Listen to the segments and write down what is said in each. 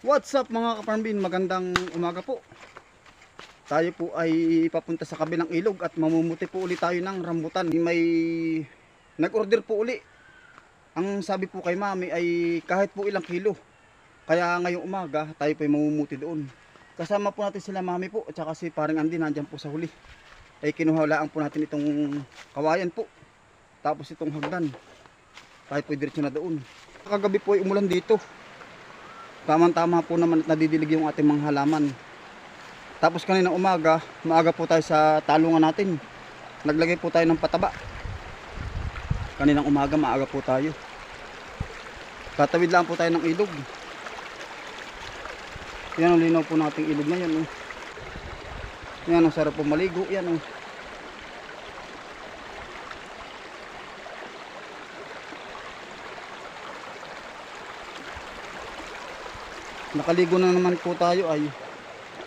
What's up mga kaparmbin? Magandang umaga po. Tayo po ay papunta sa kabilang ilog at mamumuti po ulit tayo ng rambutan. May nag-order po uli. Ang sabi po kay mami ay kahit po ilang kilo. Kaya ngayong umaga tayo po ay mamumuti doon. Kasama po natin sila mami po at saka si paring Andy nandyan po sa huli. Ay kinuhalaan po natin itong kawayan po. Tapos itong hagdan. Tayo po diretso na doon. Kagabi po ay umulan dito. Tamang-tama po naman at nadidilig yung ating mga halaman. Tapos kanina umaga, maaga po tayo sa talungan natin. Naglagay po tayo ng pataba. Kaninang umaga, maaga po tayo. Tatawid lang po tayo ng ilog. Yan ang linaw po ng ating ilog ngayon. Oh. Yan ang sarap po maligo. Yan oh. Nakaligo na naman po tayo ay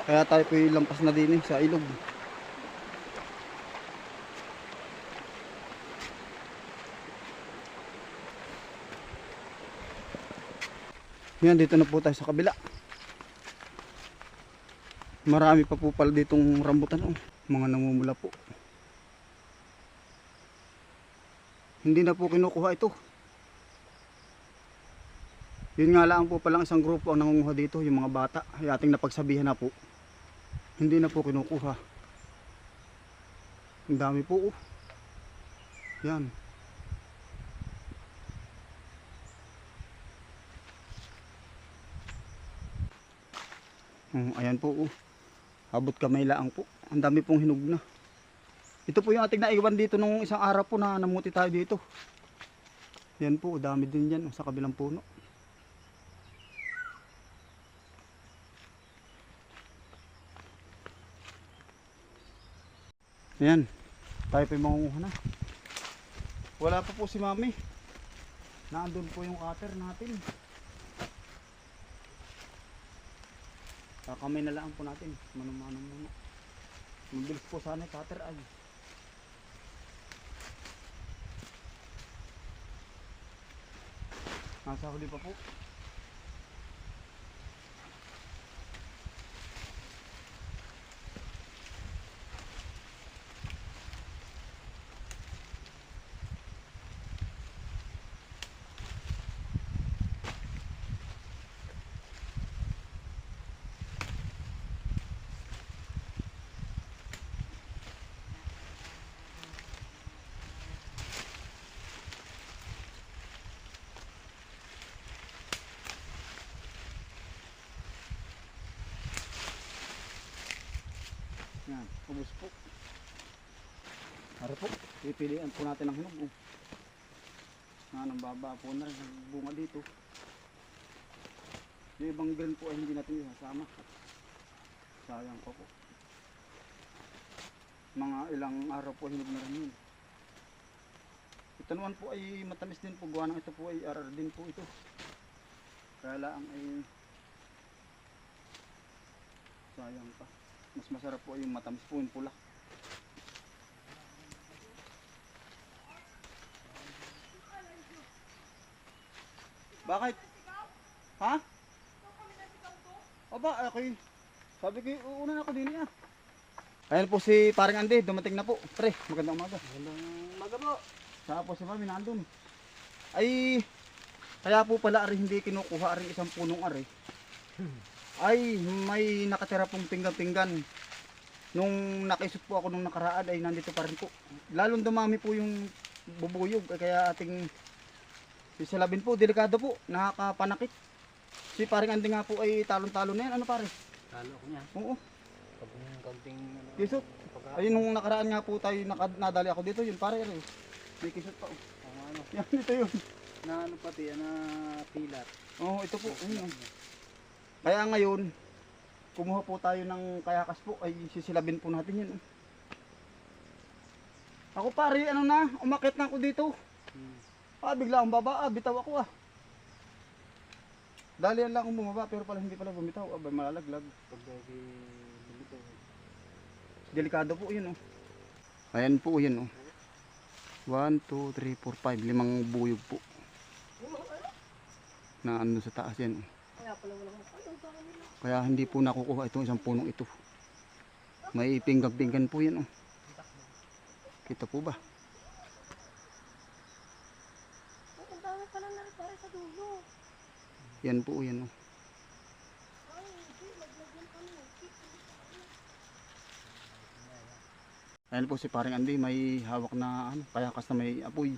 kaya tayo po lampas na din eh, sa ilog. Yan, dito na po tayo sa kabila. Marami pa po pala ditong rambutan. Oh. Mga namumula po. Hindi na po kinukuha ito. Yun nga lang po palang isang grupo ang nangunguha dito, yung mga bata. Ay ating napagsabihan na po. Hindi na po kinukuha. Ang dami po. Oh. Yan. Oh, ayan po. Oh. Abot kamay laang po. Ang dami pong hinog na. Ito po yung ating naiwan dito nung isang araw po na namuti tayo dito. Yan po, dami din yan oh, sa kabilang puno. Ayan. Tayo pa mangunguha na. Wala pa po si mami. Naandun po yung cutter natin. Kakamay na lang po natin. Manumano muna. Mabilis po sana yung cutter ay. Nasa huli pa po. Yan, ubos po. Para po, pipilian po natin ang hinog. Oh. Nga, nang baba po na rin bunga dito. Yung ibang green po ay hindi natin isasama. Sayang pa po. Mga ilang araw po hinog na rin yun. Ito naman po ay matamis din po. Gawa ng ito po ay RR din po ito. Kaya lang ay sayang pa. Mas masarap po yung matamis po yung pula. Bakit? Ha? Aba, okay. Sabi ko, uuna na ako din ah. Ayan po si paring Andy, dumating na po. Pre, magandang umaga. Magandang umaga po. Saka po si Mami nandun. Ay, kaya po pala ari hindi kinukuha ari isang punong ari. Ay, may nakatira pong pinggan-pinggan. Nung nakisot po ako nung nakaraan ay nandito pa rin po. Lalong dumami po yung bubuyog ay kaya ating sisalabin po, delikado po, nakakapanakit. Si paring Andy nga po ay talon-talon na yan. Ano pare? Talo ko niya. Oo. Yung kaunting ano. Kisot. Ayun nung nakaraan nga po tayo nakad- nadali ako dito, yun pare ano. May kisot pa oh. ano. Yan ito yun. Na ano pati, na pilat. Oo, ito po. Ayun, oh. Kaya ngayon, kumuha po tayo ng kayakas po, ay sisilabin po natin oh. Ako pare, ano na, umakit na ako dito. Ah, bigla akong baba, ah, bitaw ako ah. Dalian lang akong bumaba, pero pala hindi pala bumitaw. Abay, malalaglag. Pag lagi. Delikado po yun oh. Ayan po yun oh. 1, 2, 3, 4, 5. Limang buyog po. na ano sa taas yan. Kaya Kaya hindi po nakukuha itong isang punong ito. May pinggag-pinggan po yan. Oh. Kita po ba? Ang dami pala na rin sa dulo. Yan po yan. Oh. Ayan po si paring Andy, may hawak na ano, payakas na may apoy.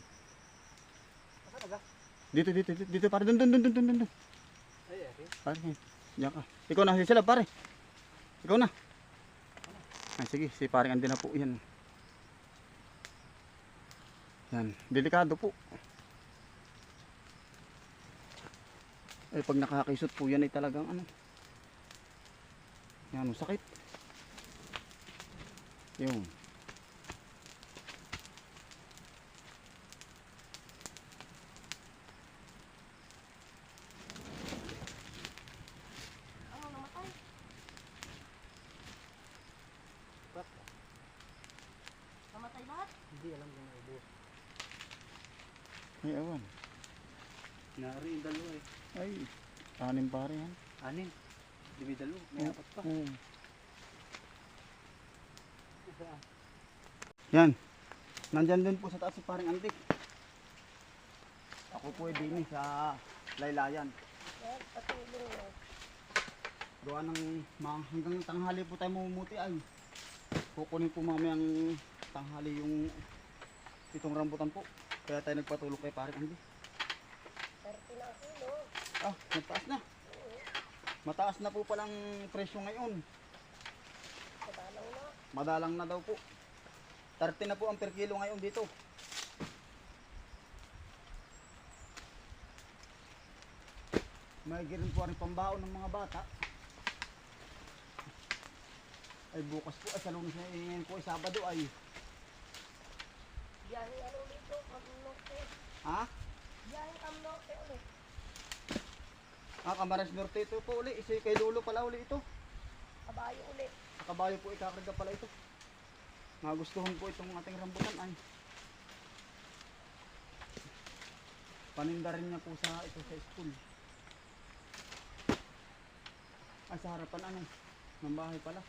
Dito, dito, dito, dito, pare, dun, dun, dun, dun, dun, dun. Pare, diyan ka. Ikaw na, sila, pare. Ikaw na. Ay, sige, si paring Andy na po, yan. Yan, delikado po. Eh, pag nakakisot po yan ay talagang ano. Yan, sakit. Yun. Hindi alam kung naubos. Ay, awan. Nari yung dalawa eh. Ay, anim pare yan. Anin. Di may dalawa. May Oh. apat pa. Isa. Yan. Nandyan din po sa taas si paring Antik. Ako po ay din sa laylayan. Gawa ng mga hanggang tanghali po tayo mamumuti ay kukunin po mamayang tanghali yung itong rambutan po. Kaya tayo nagpatulog kay paring Andy. 30 na kilo. Ah, mataas na. Mataas na po palang presyo ngayon. Padalang na. Madalang na daw po. 30 na po ang per kilo ngayon dito. May rin po rin pambaon ng mga bata. Ay bukas po, ay sa na ngayon po ay Sabado ay. Biyahe ano ulit to? Kamnote. Ha? Biyahe kamnote ulit. Ah, Camarines Norte ito po uli. Isa kay Lolo pala uli ito. Kabayo ulit. Sa kabayo po ikakarga pala ito. Magustuhan po itong ating rambutan ay. Paninda rin niya po sa ito sa school. Ay sa harapan ano? Ng bahay pala.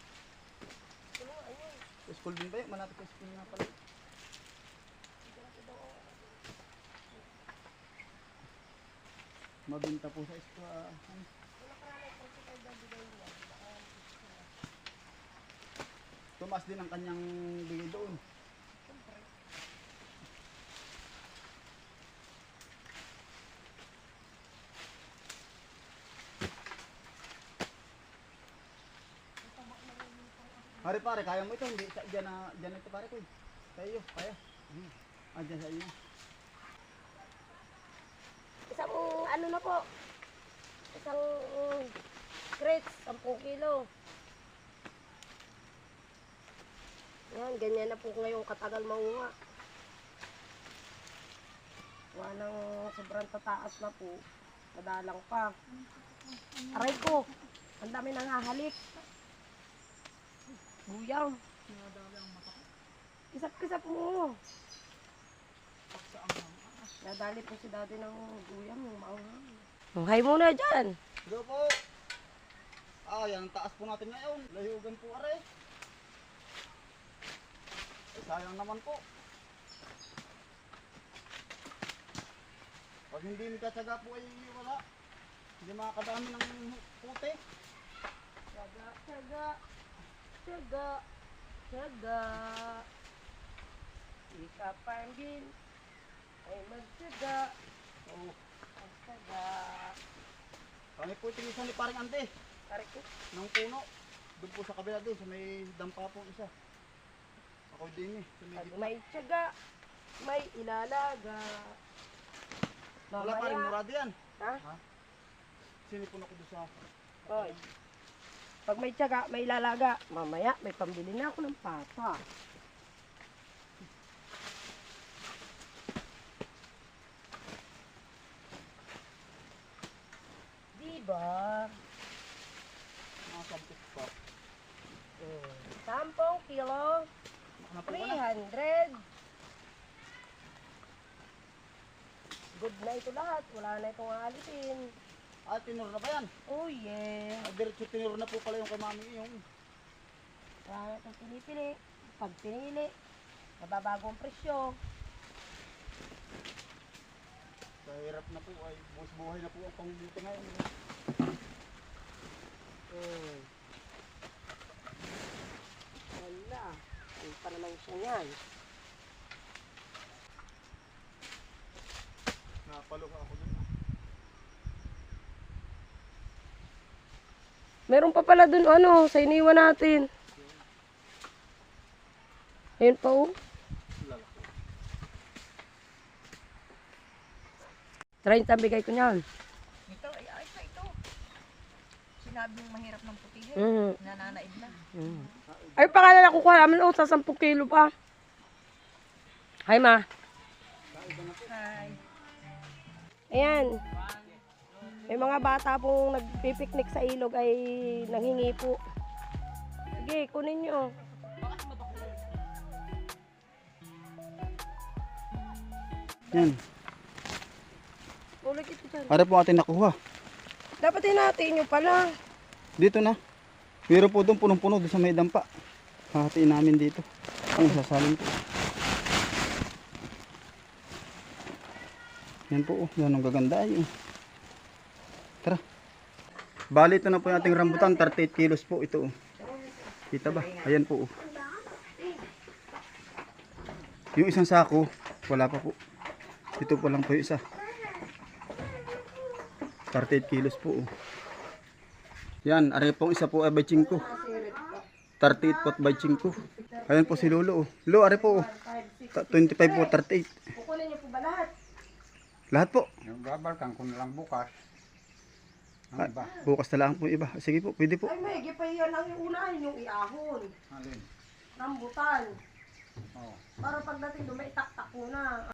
Ano, ayun. Sa school din ba yun? Malapit sa school nga pala. Mabinta po sa ano. Tumaas din ang kanyang bigay doon. Pare pare, kaya mo ito, hindi sa diyan na diyan ito pare ko. Sa iyo, kaya. Hmm. Ah, diyan sa iyo. Isang ano na po. Isang crates, 10 kilo. Yan, ganyan na po ngayong katagal maunga. Wala nang sobrang tataas na po. Madalang pa. Aray ko, ang dami nang hahalik. Buyang. Kisap-kisap mo. Nadali po si daddy ng guyang, yung maanghang. Hi muna dyan. Hello po. Ah, yan ang taas po natin ngayon. Layugan po are. Eh, sayang naman po. Pag hindi nagkatsaga po ay wala. Hindi makakadami ng puti. Tsaga, tsaga, tsaga, tsaga. Ika Farmville ay magtsaga. Oh, Magtsaga. kami po tinisan ni paring ante Pare ko, ng puno. Doon po sa kabila doon, sa may dampa po isa. Ako din eh. Sa may pag may tsaga, may ilalaga. Wala pa rin Mamaya, murado yan. ha? Sinipon ako doon sa... Hoy. Pag may tsaga, may ilalaga. Mamaya, may pambili na ako ng papa. Diba? Mga sampit pa. Mm. 10 kilo, Ano po ka na? 300. Good na ito lahat. Wala na itong alisin. Ah, tinuro na ba yan? Oh yeah. Ah, diretso tinuro na po pala yung kay mami yung Wala na itong pinipili. Pag pinili, mababago ang presyo. sa hirap na po ay buhay buhay na po ang pangbuti ngayon. Hmm. Wala. Hindi pa naman siya yan. Napaluha ako dun. Meron pa pala dun ano, sa iniwan natin. Ayun pa oh. 30 bigay ko niyan. Ito, ay, ay, ay, ito. Sinabing mahirap ng putihin. Mm. Nananaid na. Ay, pangalan na kukuha namin oh, sa 10 kilo pa. Hi, ma. Hi. Ayan. May mga bata pong nagpipiknik sa ilog ay nanghingi po. Sige, kunin nyo. Yan. Ulit ito dyan. Para po atin nakuha. Dapat natin nyo pala. Dito na. Pero po doon punong-puno doon sa may dampa. Hahatiin namin dito. Ang sasalin po. Yan po. Oh. Yan ang gaganda ay. oh. Tara. Bali ito na po yung ating rambutan. 38 kilos po ito. oh. Kita ba? Ayan po. oh. Yung isang sako, wala pa po. Ito po lang po yung isa. 38 kilos po. oh. Yan, ari pong isa po ay by 5. 38 po by 5. Ayan po si Lolo. Oh. Lo, ari po. oh. Ta- 25 po, 38. Kukunin nyo po ba lahat? Lahat po. Yung babalkan ko na lang bukas. Ah, bukas na lang po iba. Sige po, pwede po. Ay, may gipahiyan lang yung unahin, yung iahon. Alin? Rambutan. Oo. Para pagdating doon, may taktak muna.